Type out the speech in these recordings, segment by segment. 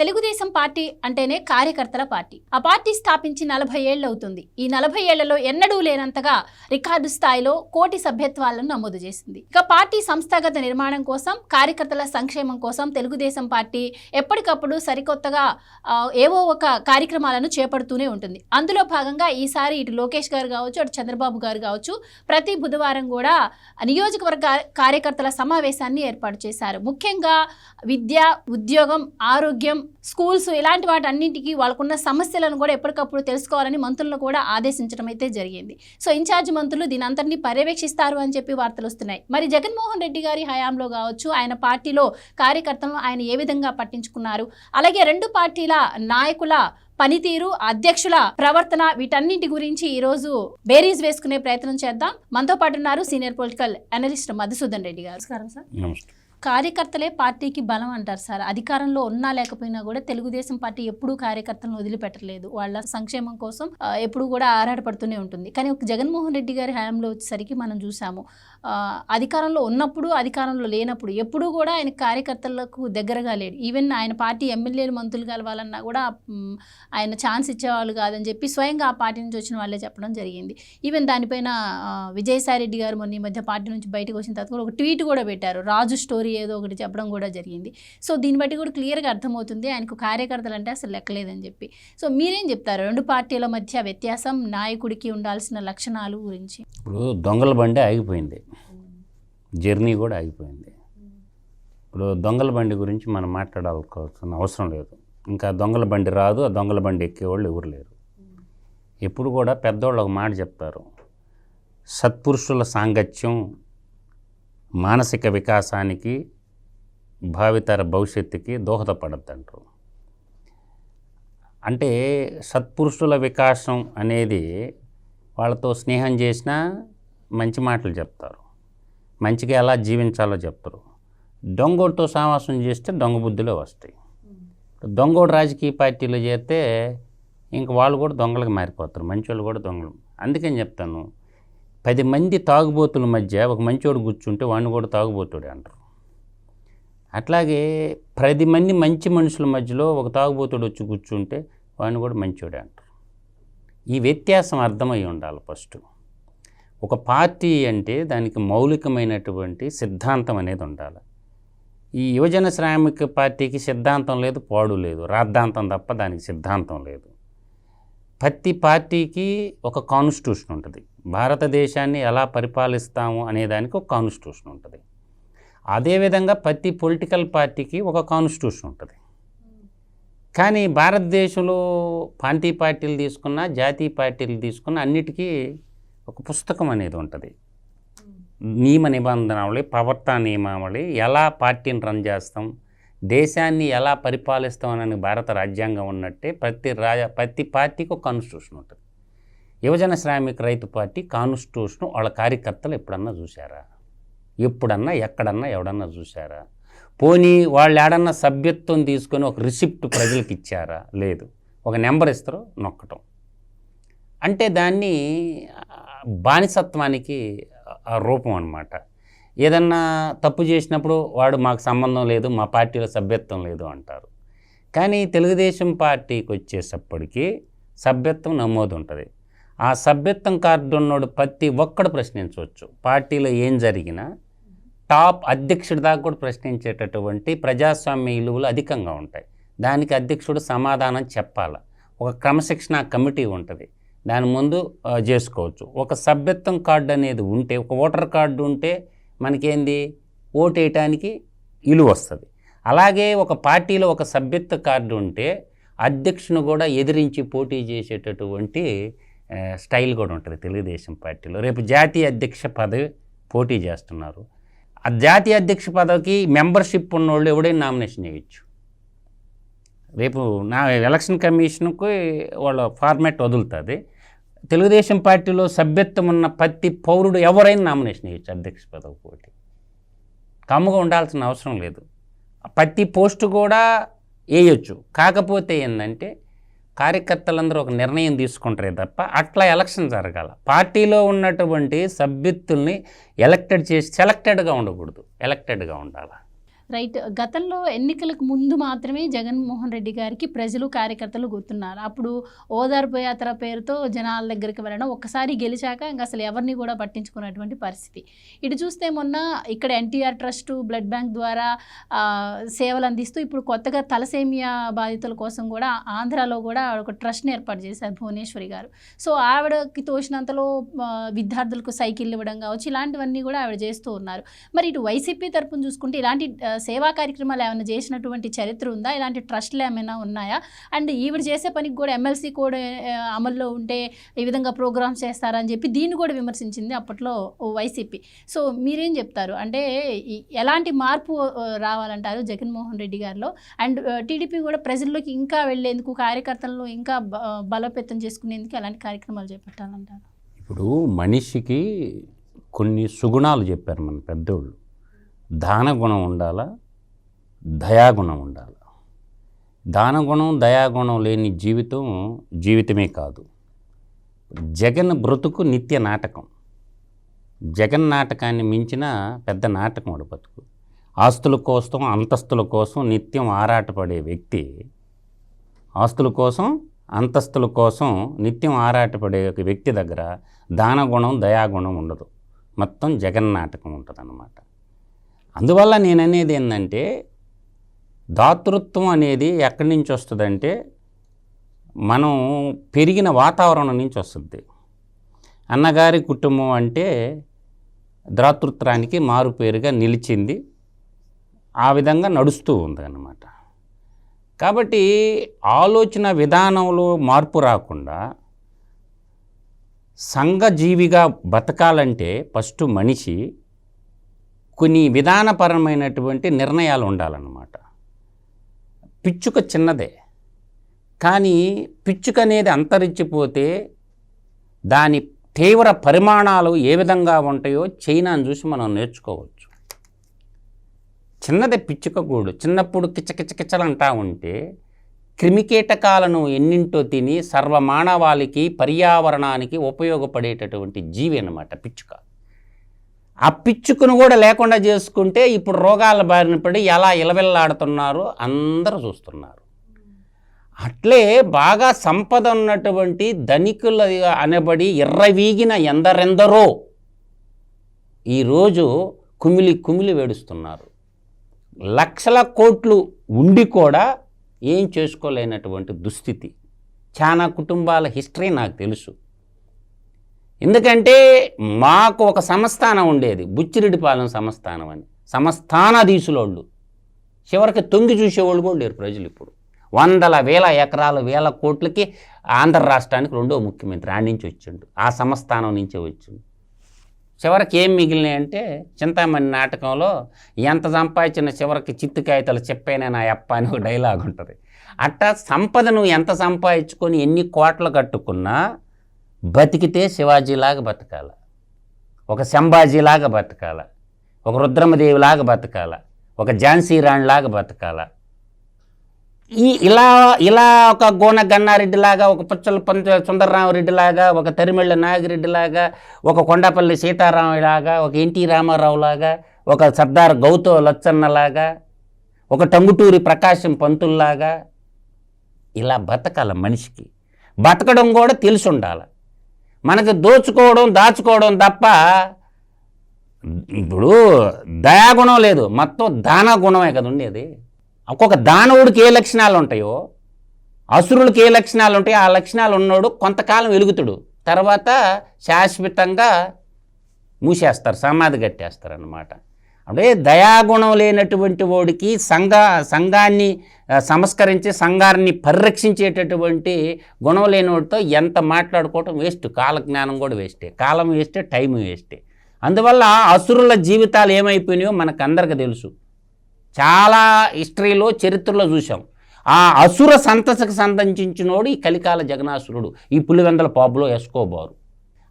Telugu Desam party అంటేనే కార్యకర్తల party. ఆ పార్టీ స్థాపించి నలభై ఏళ్ళు అవుతుంది ఈ నలభై ఏళ్ళలో ఎన్నడూ లేనంతగా రికార్డు స్థాయిలో కోటి సభ్యత్వాలను నమోదు చేసింది. ఇక పార్టీ సంస్థాగత నిర్మాణం కోసం కార్యకర్తల సంక్షేమం కోసం తెలుగుదేశం పార్టీ ఎప్పటికప్పుడు సరికొత్తగా ఏవో ఒక కార్యక్రమాలను చేపడుతూనే ఉంటుంది. అందులో భాగంగా ఈసారి ఇటు లోకేష్ గారు కావచ్చు అటు చంద్రబాబు గారు కావచ్చు ప్రతి బుధవారం కూడా నియోజకవర్గ కార్యకర్తల సమావేశాన్ని ఏర్పాటు చేశారు. ముఖ్యంగా విద్య ఉద్యోగం ఆరోగ్యం స్కూల్స్ ఇలాంటి వాటన్నింటికి వాళ్ళకున్న సమస్యలను కూడా ఎప్పటికప్పుడు తెలుసుకోవాలని మంత్రులను కూడా ఆదేశించడం అయితే జరిగింది. సో ఇన్ఛార్జ్ మంత్రులు దీని అంతటినీ పర్యవేక్షిస్తారు అని చెప్పి వార్తలు వస్తున్నాయి. మరి జగన్మోహన్ రెడ్డి గారి హయాంలో కావచ్చు ఆయన పార్టీలో కార్యకర్తలను ఆయన ఏ విధంగా పట్టించుకున్నారు? అలాగే రెండు పార్టీల నాయకుల పనితీరు అధ్యక్షుల ప్రవర్తన వీటన్నింటి గురించి ఈ రోజు బేరీస్ వేసుకునే ప్రయత్నం చేద్దాం. మనతో పాటు ఉన్నారు senior political analyst Madhusudan Reddy గారు. నమస్కారం సార్. కార్యకర్తలే పార్టీకి బలం అంటారు సార్. అధికారంలో ఉన్నా లేకపోయినా కూడా తెలుగుదేశం పార్టీ ఎప్పుడూ కార్యకర్తలను వదిలిపెట్టలేదు వాళ్ళ సంక్షేమం కోసం ఎప్పుడు ఎప్పుడూ కూడా ఆరాటపడుతూనే ఉంటుంది. కానీ ఒక జగన్మోహన్ రెడ్డి గారి హయాంలో వచ్చేసరికి మనం చూసాము అధికారంలో ఉన్నప్పుడు అధికారంలో లేనప్పుడు ఎప్పుడూ కూడా ఆయన కార్యకర్తలకు దగ్గరగా లేడు. ఈవెన్ ఆయన పార్టీ ఎమ్మెల్యేలు మంత్రులు కలవాలన్నా కూడా ఆయన ఛాన్స్ ఇచ్చేవాళ్ళు కాదని చెప్పి స్వయంగా ఆ పార్టీ నుంచి వచ్చిన వాళ్ళే చెప్పడం జరిగింది. ఈవెన్ దానిపైన ఆ, విజయసాయి రెడ్డి గారు మొన్న ఈ మధ్య పార్టీ నుంచి బయటకు వచ్చిన తర్వాత కూడా ఒక ట్వీట్ కూడా పెట్టారు. రాజు స్టోరీ ఏదో ఒకటి చెప్పడం కూడా జరిగింది. సో దీన్ని బట్టి కూడా క్లియర్గా అర్థమవుతుంది ఆయనకు కార్యకర్తలు అంటే అసలు లెక్కలేదని చెప్పి. సో మీరేం చెప్తారు? రెండు పార్టీల మధ్య వ్యత్యాసం నాయకుడికి ఉండాల్సిన లక్షణాలు గురించి. ఇప్పుడు దొంగల బండి ఆగిపోయింది. జర్నీ కూడా ఆగిపోయింది ఇప్పుడు దొంగల బండి గురించి మనం మాట్లాడాల్సిన అవసరం లేదు. ఇంకా దొంగల బండి రాదు ఆ దొంగల బండి ఎక్కేవాళ్ళు ఎవరు లేరు. ఎప్పుడు కూడా పెద్దవాళ్ళు ఒక మాట చెప్తారు. సత్పురుషుల సాంగత్యం మానసిక వికాసానికి భావితర భవిష్యత్తుకి దోహదపడద్దంటారు. అంటే సత్పురుషుల వికాసం అనేది వాళ్ళతో స్నేహం చేసినా మంచి మాటలు చెప్తారు. మంచిగా ఎలా జీవించాలో చెప్తారు. దొంగోడితో సావాసం చేస్తే దొంగ బుద్ధులే వస్తాయి. దొంగోడు రాజకీయ పార్టీలో చేస్తే ఇంక వాళ్ళు కూడా దొంగలకు మారిపోతారు. మంచోళ్ళు కూడా దొంగలు. అందుకని చెప్తాను. పది మంది తాగుబోతుల మధ్య ఒక మంచోడు కూర్చుంటే వాడిని కూడా తాగుబోతుడే అంటారు. అట్లాగే పది మంది మంచి మనుషుల మధ్యలో ఒక తాగుబోతుడు వచ్చి కూర్చుంటే వాడిని కూడా మంచోడే అంటారు. ఈ వ్యత్యాసం అర్థమై ఉండాలి ఫస్ట్. ఒక పార్టీ అంటే దానికి మౌలికమైనటువంటి సిద్ధాంతం అనేది ఉండాలి. ఈ యువజన శ్రామిక పార్టీకి సిద్ధాంతం లేదు పాడు లేదు. రాద్ధాంతం తప్ప దానికి సిద్ధాంతం లేదు. ప్రతి పార్టీకి ఒక కాన్స్టిట్యూషన్ ఉంటుంది. భారతదేశాన్ని ఎలా పరిపాలిస్తాము అనేదానికి ఒక కాన్స్టిట్యూషన్ ఉంటుంది. అదేవిధంగా ప్రతి పొలిటికల్ పార్టీకి ఒక కాన్స్టిట్యూషన్ ఉంటుంది. కానీ భారతదేశంలో పాంటీ పార్టీలు తీసుకున్న జాతీయ పార్టీలు తీసుకున్న అన్నిటికీ ఒక పుస్తకం అనేది ఉంటుంది. నియమ నిబంధనావళి ప్రవర్తన నియమావళి ఎలా పార్టీని రన్ చేస్తాం దేశాన్ని ఎలా పరిపాలిస్తాం అని భారత రాజ్యాంగం ఉన్నట్టే ప్రతి రాజ ప్రతి పార్టీకి ఒక కాన్స్టిట్యూషన్ ఉంటుంది. యువజన శ్రామిక రైతు పార్టీ కాన్స్టిట్యూషన్ వాళ్ళ కార్యకర్తలు ఎప్పుడన్నా చూశారా? ఎప్పుడన్నా ఎక్కడన్నా ఎవడన్నా చూశారా? పోనీ వాళ్ళు ఏడన్నా సభ్యత్వం తీసుకొని ఒక రిసిప్ట్ ప్రజలకు ఇచ్చారా? లేదు. ఒక నెంబర్ ఇస్తారో నొక్కటం. అంటే దాన్ని బానిసత్వానికి ఆ రూపం అన్నమాట. ఏదన్నా తప్పు చేసినప్పుడు వాడు మాకు సంబంధం లేదు మా పార్టీలో సభ్యత్వం లేదు అంటారు. కానీ తెలుగుదేశం పార్టీకి వచ్చేటప్పటికీ సభ్యత్వం నమోదు ఉంటుంది. ఆ సభ్యత్వం కార్డు ఉన్నోడు ప్రతి ఒక్కడు ప్రశ్నించవచ్చు. పార్టీలో ఏం జరిగినా టాప్ అధ్యక్షుడి దాకా కూడా ప్రశ్నించేటటువంటి ప్రజాస్వామ్య విలువలు అధికంగా ఉంటాయి. దానికి అధ్యక్షుడు సమాధానం చెప్పాలి. ఒక క్రమశిక్షణ కమిటీ ఉంటుంది. దాని ముందు చేసుకోవచ్చు. ఒక సభ్యత్వం కార్డు అనేది ఉంటే ఒక ఓటర్ కార్డు ఉంటే మనకేంది? ఓటు వేయటానికి ఇలువ వస్తుంది. అలాగే ఒక పార్టీలో ఒక సభ్యత్వ కార్డు ఉంటే అధ్యక్షుని కూడా ఎదిరించి పోటీ చేసేటటువంటి స్టైల్ కూడా ఉంటుంది తెలుగుదేశం పార్టీలో. రేపు జాతీయ అధ్యక్ష పదవి పోటీ చేస్తున్నారు. ఆ జాతీయ అధ్యక్ష పదవికి మెంబర్షిప్ ఉన్నోళ్ళు ఎవడైనా నామినేషన్ చేయొచ్చు. రేపు నా ఎలక్షన్ కమిషన్కి వాళ్ళ ఫార్మాట్ వదులుతుంది. తెలుగుదేశం పార్టీలో సభ్యత్వం ఉన్న ప్రతి పౌరుడు ఎవరైనా నామినేషన్ చేయొచ్చు అధ్యక్ష పదవి పోటీ. కమ్ముగా ఉండాల్సిన అవసరం లేదు. ప్రతి పోస్టు కూడా వేయొచ్చు. కాకపోతే ఏంటంటే కార్యకర్తలందరూ ఒక నిర్ణయం తీసుకుంటారే తప్ప అట్లా ఎలక్షన్ జరగాల. పార్టీలో ఉన్నటువంటి సభ్యత్తుల్ని ఎలక్టెడ్ చేసి సెలెక్టెడ్గా ఉండకూడదు. ఎలక్టెడ్గా ఉండాలి. రైట్ గతంలో ఎన్నికలకు ముందు మాత్రమే జగన్మోహన్ రెడ్డి గారికి ప్రజలు కార్యకర్తలు గుర్తున్నారు. అప్పుడు ఓదార్పు యాత్ర పేరుతో జనాల దగ్గరికి వెళ్ళడం ఒక్కసారి గెలిచాక ఇంకా అసలు ఎవరిని కూడా పట్టించుకున్నటువంటి పరిస్థితి. ఇటు చూస్తే మొన్న ఇక్కడ ఎన్టీఆర్ ట్రస్ట్ బ్లడ్ బ్యాంక్ ద్వారా సేవలు అందిస్తూ ఇప్పుడు కొత్తగా తలసేమియా బాధితుల కోసం కూడా ఆంధ్రాలో కూడా ఒక ట్రస్ట్ని ఏర్పాటు చేశారు భువనేశ్వరి గారు. సో ఆవిడకి తోచినంతలో విద్యార్థులకు సైకిల్ ఇవ్వడం కావచ్చు ఇలాంటివన్నీ కూడా ఆవిడ చేస్తూ ఉన్నారు. మరి ఇటు వైసీపీ తరపున చూసుకుంటే ఇలాంటి సేవా కార్యక్రమాలు ఏమైనా చేసినటువంటి చరిత్ర ఉందా? ఇలాంటి ట్రస్ట్లు ఏమైనా ఉన్నాయా? అండ్ ఈవిడ చేసే పనికి కూడా ఎమ్మెల్సీ కూడా అమల్లో ఉంటే ఈ విధంగా ప్రోగ్రామ్స్ చేస్తారని చెప్పి దీన్ని కూడా విమర్శించింది అప్పట్లో వైసీపీ సో మీరేం చెప్తారు? అంటే ఎలాంటి మార్పు రావాలంటారు జగన్మోహన్ రెడ్డి గారిలో? అండ్ టీడీపీ కూడా ప్రజల్లోకి ఇంకా వెళ్ళేందుకు కార్యకర్తలను ఇంకా బలోపేతం చేసుకునేందుకు ఎలాంటి కార్యక్రమాలు చేపట్టాలంటారు? ఇప్పుడు మనిషికి కొన్ని సుగుణాలు చెప్పారు మన పెద్దోళ్ళు. దానగుణం ఉండాలా? దయాగుణం ఉండాలి? దానగుణం దయాగుణం లేని జీవితం జీవితమే కాదు. జగన్ బ్రతుకు నిత్య నాటకం. జగన్ నాటకాన్ని మించిన పెద్ద నాటకం వాడు బతుకు. ఆస్తుల కోసం అంతస్తుల కోసం నిత్యం ఆరాటపడే వ్యక్తి ఆస్తుల కోసం అంతస్తుల కోసం నిత్యం ఆరాటపడే ఒక వ్యక్తి దగ్గర దానగుణం దయాగుణం ఉండదు. మొత్తం జగన్ నాటకం ఉంటుంది అన్నమాట అందువల్ల నేను అనేది ఏంటంటే దాతృత్వం అనేది ఎక్కడి నుంచి వస్తుందంటే మనం పెరిగిన వాతావరణం నుంచి వస్తుంది. అన్నగారి కుటుంబం అంటే దాతృత్వానికి మారుపేరుగా నిలిచింది. ఆ విధంగా నడుస్తూ ఉంది అన్నమాట కాబట్టి ఆలోచన విధానంలో మార్పు రాకుండా సంఘజీవిగా బతకాలంటే ఫస్ట్ మనిషి కొన్ని విధానపరమైనటువంటి నిర్ణయాలు ఉండాలన్నమాట పిచ్చుక చిన్నదే. కానీ పిచ్చుక అనేది అంతరించిపోతే దాని తీవ్ర పరిమాణాలు ఏ విధంగా ఉంటాయో చైనాను చూసి మనం నేర్చుకోవచ్చు. చిన్నదే పిచ్చుక గూడు. చిన్నప్పుడు కిచ కిచ ఉంటే క్రిమికీటకాలను ఎన్నింటో తిని సర్వమానవాళికి పర్యావరణానికి ఉపయోగపడేటటువంటి జీవి అన్నమాట పిచ్చుక. ఆ పిచ్చుకును కూడా లేకుండా చేసుకుంటే ఇప్పుడు రోగాల బారిన పడి ఎలా ఇలవిల్లాడుతున్నారో అందరూ చూస్తున్నారు. అట్లే బాగా సంపద ఉన్నటువంటి ధనికుల అనబడి ఎర్రవీగిన ఎందరెందరో ఈరోజు కుమిలి కుమిలి వేడుస్తున్నారు. లక్షల కోట్లు ఉండి కూడా ఏం చేసుకోలేనటువంటి దుస్థితి. చాలా కుటుంబాల హిస్టరీ నాకు తెలుసు. ఎందుకంటే మాకు ఒక సంస్థానం ఉండేది బుచ్చిరెడ్డిపాలెం సంస్థానం అని. సంస్థానాధీశులోళ్ళు చివరికి తొంగి చూసేవాళ్ళు కూడా లేరు ప్రజలు ఇప్పుడు. వందల వేల ఎకరాలు వేల కోట్లకి ఆంధ్ర రాష్ట్రానికి రెండో ముఖ్యమంత్రి ఆ నుంచి వచ్చిండు. ఆ సంస్థానం నుంచే వచ్చిండు. చివరికి ఏం మిగిలినాయి అంటే చింతామణి నాటకంలో ఎంత సంపాదించిన చివరికి చిత్తు కాగితాలు చెప్పేనే నా అప్ప అని ఒక డైలాగ్ ఉంటుంది. అట్టా సంపదను ఎంత సంపాదించుకొని ఎన్ని కోట్లు కట్టుకున్నా బతికితే శివాజీలాగా బతకాల. ఒక సంభాజీలాగా బతకాల. ఒక రుద్రమదేవిలాగా బతకాల. ఒక ఝాన్సీ రాణిలాగా బతకాల. ఈ ఇలా ఇలా ఒక గోన గన్నారెడ్డిలాగా ఒక పుచ్చల పంచ సుందరరామరెడ్డిలాగా ఒక తరిమిళ్ళ నాగిరెడ్డిలాగా ఒక కొండపల్లి సీతారామలాగా ఒక ఎన్టీ రామారావులాగా ఒక సర్దార్ గౌతో లచ్చన్నలాగా ఒక టంగుటూరి ప్రకాశం పంతుల్లాగా ఇలా బతకాల మనిషికి. బతకడం కూడా తెలిసి ఉండాలి మనకి దోచుకోవడం దాచుకోవడం తప్ప ఇప్పుడు దయాగుణం లేదు. మొత్తం దాన గుణమే కదా ఉండేది. ఒక్కొక్క దానవుడికి ఏ లక్షణాలు ఉంటాయో అసురులకి ఏ లక్షణాలు ఉంటాయో ఆ లక్షణాలు ఉన్నాడు కొంతకాలం వెలుగుతాడు తర్వాత శాశ్వతంగా మూసేస్తారు సమాధి కట్టేస్తారు అన్నమాట అంటే దయాగుణం లేనటువంటి వాడికి సంఘ సంఘాన్ని సంస్కరించి సంఘాన్ని పరిరక్షించేటటువంటి గుణం లేనివాడితో ఎంత మాట్లాడుకోవటం వేస్ట్. కాలజ్ఞానం కూడా వేస్టే. కాలం వేస్టే టైం వేస్టే. అందువల్ల అసురుల జీవితాలు ఏమైపోయినాయో మనకు అందరికీ తెలుసు. చాలా హిస్టరీలో చరిత్రలో చూసాం ఆ అసుర సంతసకు సంబంధించినోడు ఈ కలికాల జగనాసురుడు ఈ పులివెందల పాపులో ఎసుకోబారు.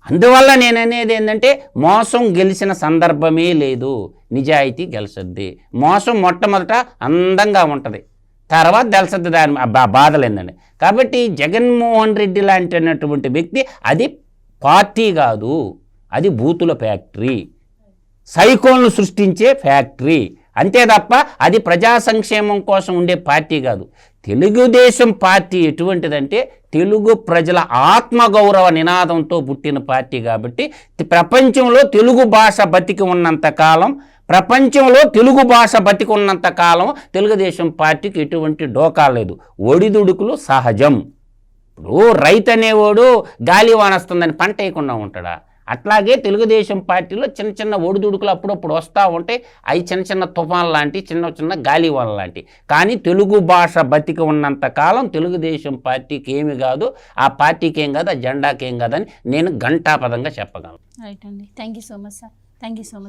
అందువల్ల నేను అనేది ఏంటంటే మోసం గెలిచిన సందర్భమే లేదు. నిజాయితీ గెలిచద్ది మోసం మొట్టమొదట అందంగా ఉంటుంది. తర్వాత తెలిసద్ది దాని బాధలు ఏంటండి కాబట్టి జగన్మోహన్ రెడ్డి లాంటినటువంటి వ్యక్తి అది పార్టీ కాదు. అది బూతుల ఫ్యాక్టరీ. సైకోన్లు సృష్టించే ఫ్యాక్టరీ. అంతే తప్ప అది ప్రజా సంక్షేమం కోసం ఉండే పార్టీ కాదు. తెలుగుదేశం పార్టీ ఎటువంటిదంటే తెలుగు ప్రజల ఆత్మగౌరవ నినాదంతో పుట్టిన పార్టీ కాబట్టి ప్రపంచంలో తెలుగు భాష బతికి ఉన్నంత కాలం ప్రపంచంలో తెలుగు భాష బతికి ఉన్నంత కాలం తెలుగుదేశం పార్టీకి ఎటువంటి డోకా లేదు. ఒడిదుడుకులు సహజం. ఇప్పుడు రైతు అనేవాడు గాలి వానొస్తుందని పంట వేయకుండా ఉంటాడా? అట్లాగే తెలుగుదేశం పార్టీలో చిన్న చిన్న ఒడిదుడుకులు అప్పుడప్పుడు వస్తూ ఉంటాయి అవి చిన్న చిన్న తుఫాన్ లాంటి చిన్న చిన్న గాలివాన లాంటి. కానీ తెలుగు భాష బతికి ఉన్నంత కాలం తెలుగుదేశం పార్టీకి ఏమి కాదు ఆ పార్టీకి ఏం కాదు ఆ జెండాకి ఏం కాదని నేను ఘంటాపదంగా చెప్పగలను. రైట్ అండి. Thank you so much sir. Thank you so much.